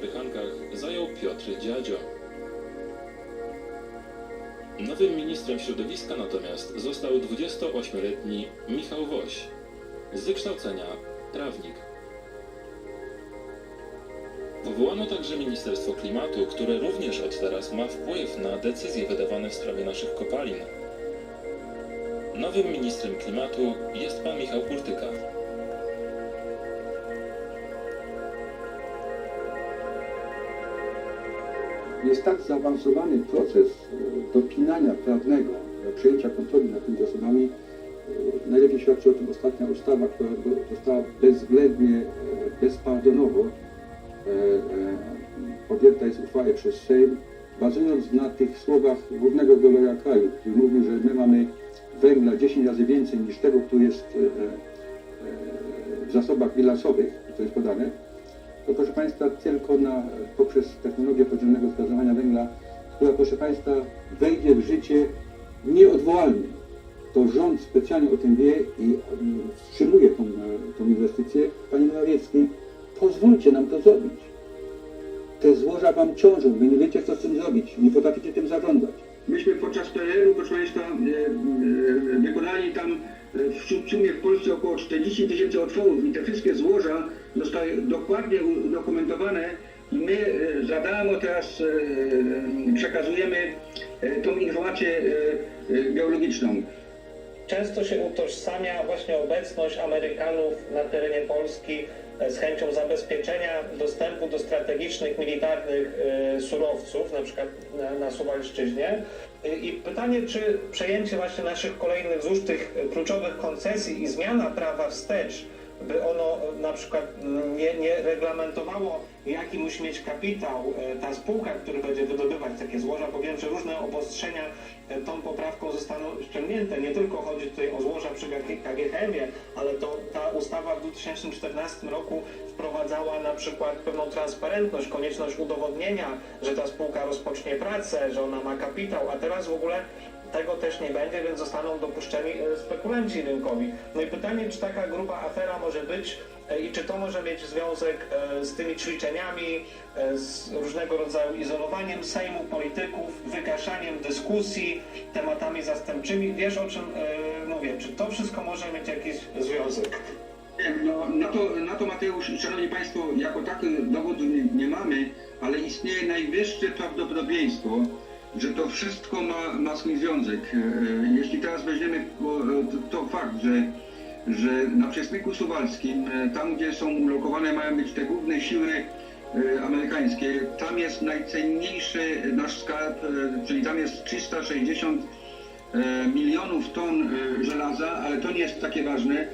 przepychankach zajął Piotr Dziadzio. Nowym ministrem środowiska natomiast został 28-letni Michał Woś, z wykształcenia prawnik. Powołano także Ministerstwo Klimatu, które również od teraz ma wpływ na decyzje wydawane w sprawie naszych kopalin. Nowym ministrem klimatu jest pan Michał Kurtyka. Jest tak zaawansowany proces e, dopinania prawnego, e, przejęcia kontroli nad tymi zasobami. E, Najlepiej świadczy o tym ostatnia ustawa, która została bezwzględnie, bezpardonowo podjęta jest uchwała przez Sejm, bazując na tych słowach głównego geologa kraju, który mówił, że my mamy węgla 10 razy więcej niż tego, który jest w zasobach bilansowych, to jest podane, to proszę Państwa tylko na, poprzez technologię podziemnego zgazowania węgla, która proszę Państwa wejdzie w życie nieodwołalnie. To rząd specjalnie o tym wie i mm, wstrzymuje tą, e, tą inwestycję. Panie Morawiecki, pozwólcie nam to zrobić. Te złoża Wam ciążą, Wy nie wiecie co z tym zrobić, nie potraficie tym zarządzać. Myśmy podczas PRL-u, proszę Państwa, e, e, wykonali tam e, w sumie w Polsce około 40 tysięcy otworów i te wszystkie złoża zostały dokładnie udokumentowane i my e, za darmo teraz e, przekazujemy e, tą informację geologiczną. Często się utożsamia właśnie obecność Amerykanów na terenie Polski e, z chęcią zabezpieczenia dostępu do strategicznych, militarnych e, surowców, na przykład na, Suwalszczyźnie. I- I pytanie, czy przejęcie właśnie naszych kolejnych złóż tych e, kluczowych koncesji i zmiana prawa wstecz, by ono e, na przykład mm, nie, nie reglamentowało, jaki musi mieć kapitał e, ta spółka, która będzie wydobywać takie złoża, bo wiem, że różne obostrzenia e, tą poprawką zostaną ściągnięte. Nie tylko chodzi tutaj o złoża przy KGHM-ie, ale to ta ustawa w 2014 roku wprowadzała na przykład pewną transparentność, konieczność udowodnienia, że ta spółka rozpocznie pracę, że ona ma kapitał, a teraz w ogóle tego też nie będzie, więc zostaną dopuszczeni e, spekulanci rynkowi. No i pytanie, czy taka gruba afera może być e, i czy to może mieć związek e, z tymi ćwiczeniami, z różnego rodzaju izolowaniem Sejmu, polityków, wygaszaniem dyskusji, tematami zastępczymi. Wiesz o czym mówię? Czy to wszystko może mieć jakiś związek? No, na, to, na to Mateusz Szanowni Państwo, jako tak dowodu nie, nie mamy, ale istnieje najwyższe prawdopodobieństwo, że to wszystko ma, ma swój związek. E, Jeśli teraz weźmiemy e, to, fakt, że, że na przesmyku suwalskim, e, tam gdzie są ulokowane mają być te główne siły e, amerykańskie, tam jest najcenniejszy nasz skarb, e, czyli tam jest 360 e, milionów ton e, żelaza, ale to nie jest takie ważne.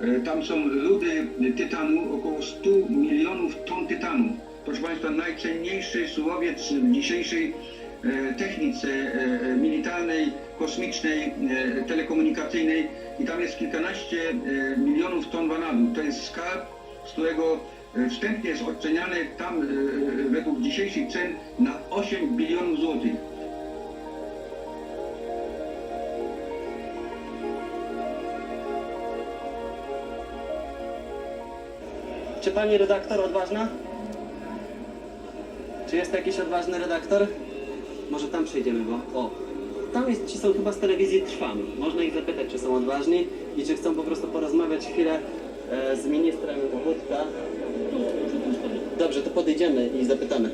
E, Tam są rudy tytanu, około 100 milionów ton tytanu. Proszę Państwa, najcenniejszy surowiec dzisiejszej e, technice e, militarnej, kosmicznej, e, telekomunikacyjnej i tam jest kilkanaście e, milionów ton wanadu. To jest skarb, z którego e, wstępnie jest oceniany tam e, według dzisiejszych cen na 8 bilionów złotych. Czy pani redaktor odważna? Czy jest jakiś odważny redaktor? Może tam przejdziemy, bo o, tam jest, ci są chyba z telewizji Trwam. Można ich zapytać, czy są odważni i czy chcą po prostu porozmawiać chwilę e, z ministrem Wódka. Dobrze, to podejdziemy i zapytamy.